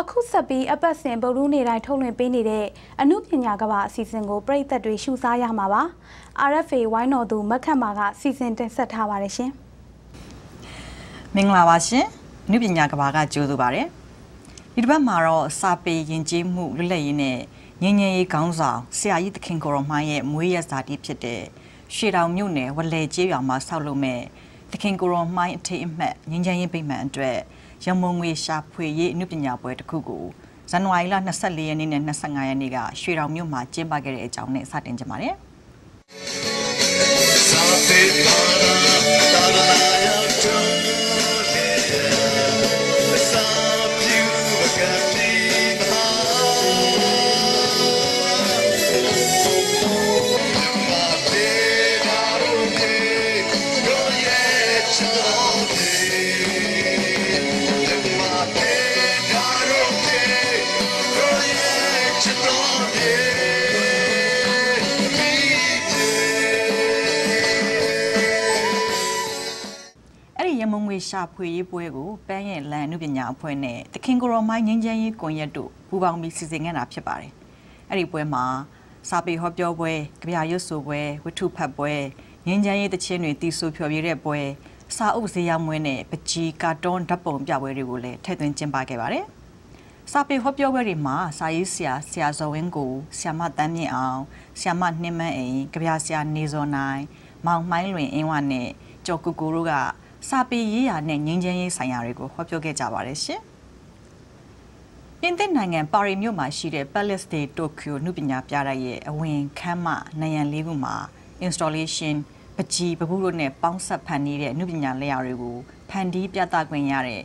အခုဆက်ပြီးအပတ်စဉ်ဗုဒ္ဓနေ့တိုင်းထုတ်လွှင့်ပေးနေတဲ့အမှုပညာကဘာအစီအစဉ်ကိုပြည်သက်တွေရှုစားရမှာပါ RFA ဝိုင်းတော်သူမက်ခတ်မာကစီစဉ်တင်ဆက်ထားပါတယ်ရှင်မင်္ဂလာပါရှင်အမှုပညာကဘာကကြိုးဆိုပါတယ်ဒီတစ်ပတ်မှာတော့စာပေယဉ်ကျေးမှုလွတ်လပ်ရေးနဲ့ငញ្ញင်ရေးခေါင်းဆောင်ဆရာကြီးသခင်ကိုရောမိုင်းရဲ့မွေးရဇာတိဖြစ်တဲ့ရှေတောင်မြို့နယ်ဝလဲကျေးရွာမှာဆောက်လုပ်မဲ့သခင်ကိုရောမိုင်းအထိတ်အမှတ်ငញ្ញင်ရေးပိမှန်အတွက် ရမုံငွေရှာဖွေရေးအမှုပညာပွဲတစ်ခုကိုဇန်နဝါရီလ24ရက်နေ့နဲ့25ရက်နေ့ကရွှေတောင်မြို့မှာကျင်းပခဲ့တဲ့အကြောင်းနဲ့စတင်ကြပါမယ်။ ရှာဖွေရေးပွဲကိုပန်းရဲ့လန်အနုပညာအဖွဲ့နဲ့တခင်ကိုရောမိုင်းငင်းချမ်းရေးကွန်ရက်တို့ပူးပေါင်းပြီးစီစဉ်ခဲ့တာဖြစ်ပါတယ်။အဲ့ဒီပွဲမှာစာပေဟောပြောပွဲ၊ကြပြရွတ်ဆိုပွဲ၊ဝတ္ထုဖတ်ပွဲငင်းချမ်းရေးတခြင်းတွေတီးဆိုဖျော်ဖြေတဲ့ပွဲစာအုပ်ဈေးရောင်းပွဲနဲ့ပကြီးကာတွန်းဓာတ်ပုံပြပွဲတွေကိုလည်းထည့်သွင်းကျင်းပခဲ့ပါတယ်။စာပေဟောပြောပွဲတွေမှာစာရေးဆရာဆရာဇော်ဝင်းကိုဆရာမတန်းမြင့်အောင်ဆရာမနှင်းမန်းအိမ်ကြပြဆရာနေဇော်နိုင် မောင်မှိုင်းလွင်အင်းဝနဲ့ကျော်ကူကူတို့က စာပေရေးရာနဲ့ငြိမ်းချမ်းရေးဆိုင်ရာတွေကိုဟောပြောခဲ့ကြပါတယ်ရှင်။ပြင်သစ်နိုင်ငံပါရီမြို့မှာရှိတဲ့ Palace de Tokyo နုပညာပြတိုက်ရဲ့အဝင်ခန်းမနိုင်ရန်လေးခုမှာ installation ပကြီးပပူးတို့နဲ့ပေါင်းဆက်ဖန်နေတဲ့နုပညာလက်ရာတွေကိုဖန်တီးပြသခွင့်ရတဲ့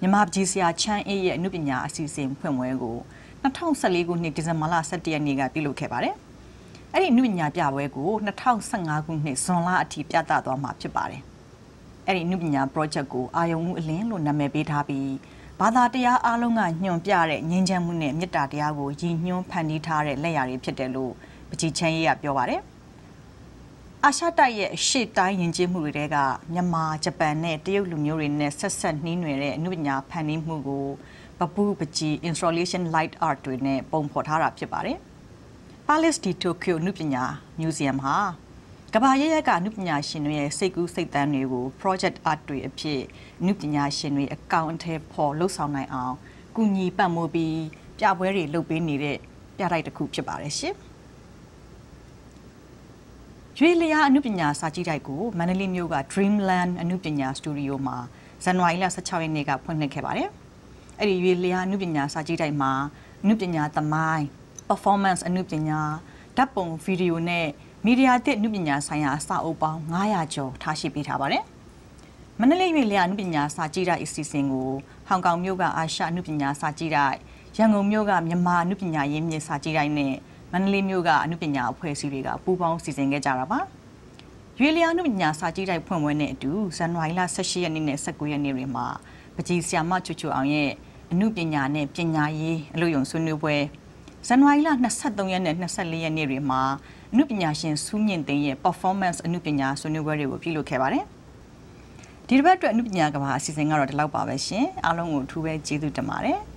မြန်မာပကြီးဆရာချမ်းအေးရဲ့နုပညာအစီအစဉ်ဖွင့်ပွဲကို2014ခုနှစ်ဒီဇင်ဘာလ17ရက်နေ့ကပြုလုပ်ခဲ့ပါတယ်။အဲ့ဒီနုပညာပြပွဲကို2015ခုနှစ်ဇွန်လအထိပြသသွားမှာဖြစ်ပါတယ် အဲ့ဒီနုပညာ project ကိုအာယုံမှုအလင်းလို့နာမည်ပေးထားပြီးဘာသာတရားအလုံးကညွန်ပြတဲ့ငြိမ်းချမ်းမှုနဲ့မေတ္တာတရားကိုရည်ညွှန်းဖန်တီးထားတဲ့လက်ရာတွေဖြစ်တယ်လို့ပကြီးချမ်းရေးကပြောပါတယ်။အာရှတိုက်ရဲ့ရှေ့တိုင်းယဉ်ကျေးမှုတွေကမြန်မာဂျပန်နဲ့တရုတ်လူမျိုးတွေနဲ့ဆက်ဆက်နှီးနွယ်တဲ့အနုပညာဖန်တီးမှုကိုပပူပကြီး installation light art တွေနဲ့ပုံဖော်ထားတာဖြစ်ပါတယ်။ Palace di Tokyo နုပညာ Museum ဟာ ကဘာရရကအနုပညာရှင်တွေရဲ့စိတ်ကူးစိတ်တမ်းတွေကို project art တွေအဖြစ်အနုပညာရှင်တွေအကောင့်အထည်ဖော်လှုပ်ဆောင်နိုင်အောင်ကူညီပံ့ပိုးပြီးပြပွဲတွေလုပ်ပေးနေတဲ့ပြတိုက်တစ်ခုဖြစ်ပါတယ်ရှင်။ရွေလျာအနုပညာစာကြည့်တိုက်ကိုမန္တလေးမြို့က Dreamland အနုပညာစတူဒီယိုမှာဇန်နဝါရီလ16ရက်နေ့ကဖွင့်လှစ်ခဲ့ပါတယ်။အဲ့ဒီရွေလျာအနုပညာစာကြည့်တိုက်မှာအနုပညာသမိုင်း performance အနုပညာဓာတ်ပုံဗီဒီယိုနဲ့ မီဒီယာတစ်နုပညာဆိုင်ရာအစာအုပ်ပေါင်း900ကျော်ထားရှိပေးထားပါတယ်။မန္တလေးရွေလျာနုပညာစာကြည့်တဲ့အစီအစဉ်ကိုဟောင်ကောင်မြို့ကအာရှနုပညာစာကြည့်တိုက်ရန်ကုန်မြို့ကမြန်မာနုပညာရင်းမြစ်စာကြည့်တိုက်နဲ့မန္တလေးမြို့ကအနုပညာအဖွဲ့အစည်းတွေကပူးပေါင်းစီစဉ်ခဲ့ကြတာပါ။ရွေလျာနုပညာစာကြည့်တိုက်ဖွင့်ပွဲနဲ့အတူဇန်နဝါရီလ18ရက်နေ့နဲ့19ရက်နေ့တွေမှာပကြီးဆီယာမချူချူအောင်ရဲ့အနုပညာနဲ့ပညာရေးအလို့ယုံဆွေးနွေးပွဲ ဇန်နဝါရီလ23ရက်နဲ့24ရက်နေ့တွေမှာအနုပညာရှင်စူးမြင့်သိန်းရဲ့ performance အနုပညာဆွေးနွေးပွဲတွေကိုပြုလုပ်ခဲ့ပါတယ်။ဒီတစ်ပတ်အတွက်အနုပညာကဘာအစီအစဉ်ကတော့ဒီလောက်ပါပဲရှင်။အားလုံးကိုအထူးပဲကျေးဇူးတင်ပါတယ်။